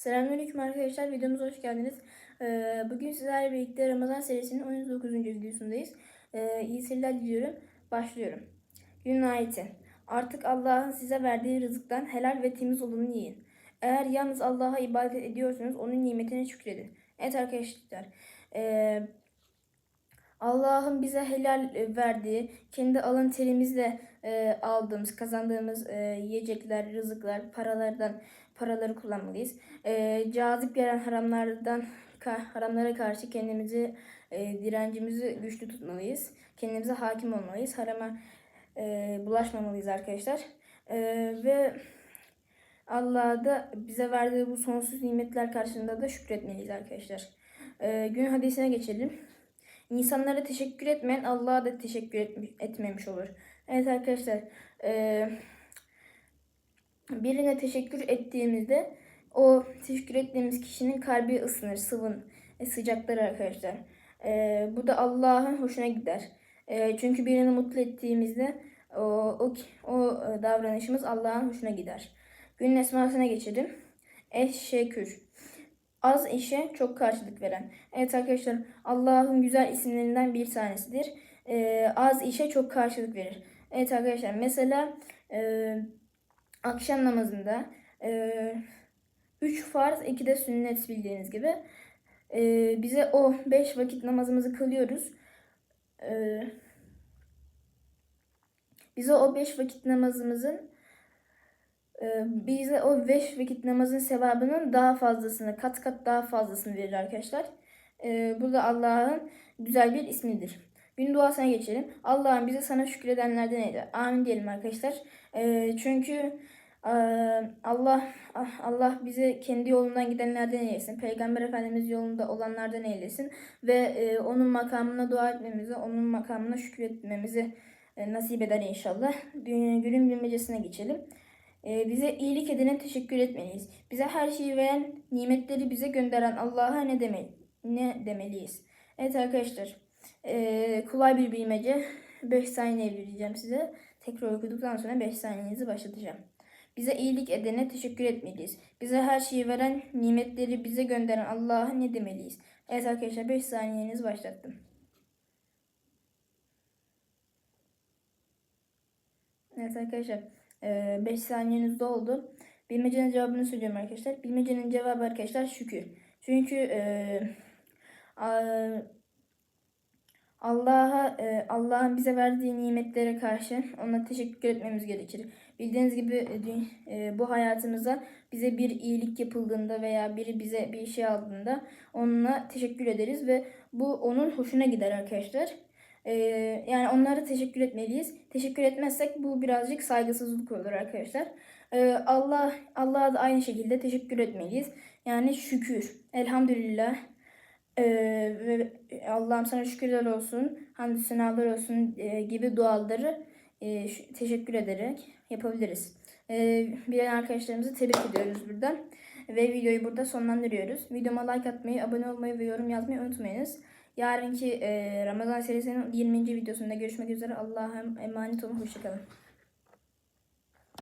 Selamünaleyküm arkadaşlar. Videomuza hoş geldiniz. Ee, bugün sizlerle birlikte Ramazan serisinin 19. videosundayız. Ee, iyi seyirler diliyorum. Başlıyorum. Günün ayeti. Artık Allah'ın size verdiği rızıktan helal ve temiz olanı yiyin. Eğer yalnız Allah'a ibadet ediyorsanız onun nimetine şükredin. Evet arkadaşlar. Ee, Allah'ın bize helal e, verdiği, kendi alın terimizle e, aldığımız, kazandığımız e, yiyecekler, rızıklar, paralardan paraları kullanmalıyız. E, cazip gelen haramlardan haramlara karşı kendimizi e, direncimizi güçlü tutmalıyız. Kendimize hakim olmalıyız. Harama e, bulaşmamalıyız arkadaşlar. E, ve Allah'a da bize verdiği bu sonsuz nimetler karşısında da şükretmeliyiz arkadaşlar. E, gün hadisine geçelim. İnsanlara teşekkür etmeyen Allah'a da teşekkür etmemiş olur. Evet arkadaşlar. E, birine teşekkür ettiğimizde o teşekkür ettiğimiz kişinin kalbi ısınır, sıvın, e, sıcaklar arkadaşlar. E, bu da Allah'ın hoşuna gider. E, çünkü birini mutlu ettiğimizde o, o, o davranışımız Allah'ın hoşuna gider. Günün esmasına geçelim. Eşşekür. Az işe çok karşılık veren. Evet arkadaşlar Allah'ın güzel isimlerinden bir tanesidir. E, az işe çok karşılık verir. Evet arkadaşlar mesela e, akşam namazında e, üç farz, iki de sünnet bildiğiniz gibi e, bize o beş vakit namazımızı kılıyoruz. E, bize o beş vakit namazımızın e, bize o beş vakit namazın sevabının daha fazlasını, kat kat daha fazlasını verir arkadaşlar. E, bu da Allah'ın güzel bir ismidir. Gün duasına geçelim. Allah'ım bize sana şükredenlerden eyle. Amin diyelim arkadaşlar. E, çünkü e, Allah Allah bize kendi yolundan gidenlerden eylesin. Peygamber Efendimiz yolunda olanlardan eylesin. Ve e, onun makamına dua etmemizi, onun makamına şükretmemizi e, nasip eder inşallah. Gün- Günün bilmecesine geçelim. E, bize iyilik edene teşekkür etmeliyiz. Bize her şeyi veren, nimetleri bize gönderen Allah'a ne demeli, ne demeliyiz? Evet arkadaşlar, e, kolay bir bilmece. 5 saniye vereceğim size. Tekrar okuduktan sonra 5 saniyenizi başlatacağım. Bize iyilik edene teşekkür etmeliyiz. Bize her şeyi veren, nimetleri bize gönderen Allah'a ne demeliyiz? Evet arkadaşlar 5 saniyenizi başlattım. Evet arkadaşlar 5 saniyeniz doldu. Bilmecenin cevabını söylüyorum arkadaşlar. Bilmecenin cevabı arkadaşlar şükür. Çünkü e, Allah'a e, Allah'ın bize verdiği nimetlere karşı ona teşekkür etmemiz gerekir. Bildiğiniz gibi e, e, bu hayatımızda bize bir iyilik yapıldığında veya biri bize bir şey aldığında onunla teşekkür ederiz ve bu onun hoşuna gider arkadaşlar. E, yani onlara teşekkür etmeliyiz. Teşekkür etmezsek bu birazcık saygısızlık olur arkadaşlar. E, Allah Allah'a da aynı şekilde teşekkür etmeliyiz. Yani şükür. Elhamdülillah. Ee, Allah'ım sana şükürler olsun, hamdü senalar olsun e, gibi duaları e, teşekkür ederek yapabiliriz. E, bilen arkadaşlarımızı tebrik ediyoruz buradan. Ve videoyu burada sonlandırıyoruz. Videoma like atmayı, abone olmayı ve yorum yazmayı unutmayınız. Yarınki e, Ramazan serisinin 20. videosunda görüşmek üzere. Allah'a emanet olun. Hoşçakalın.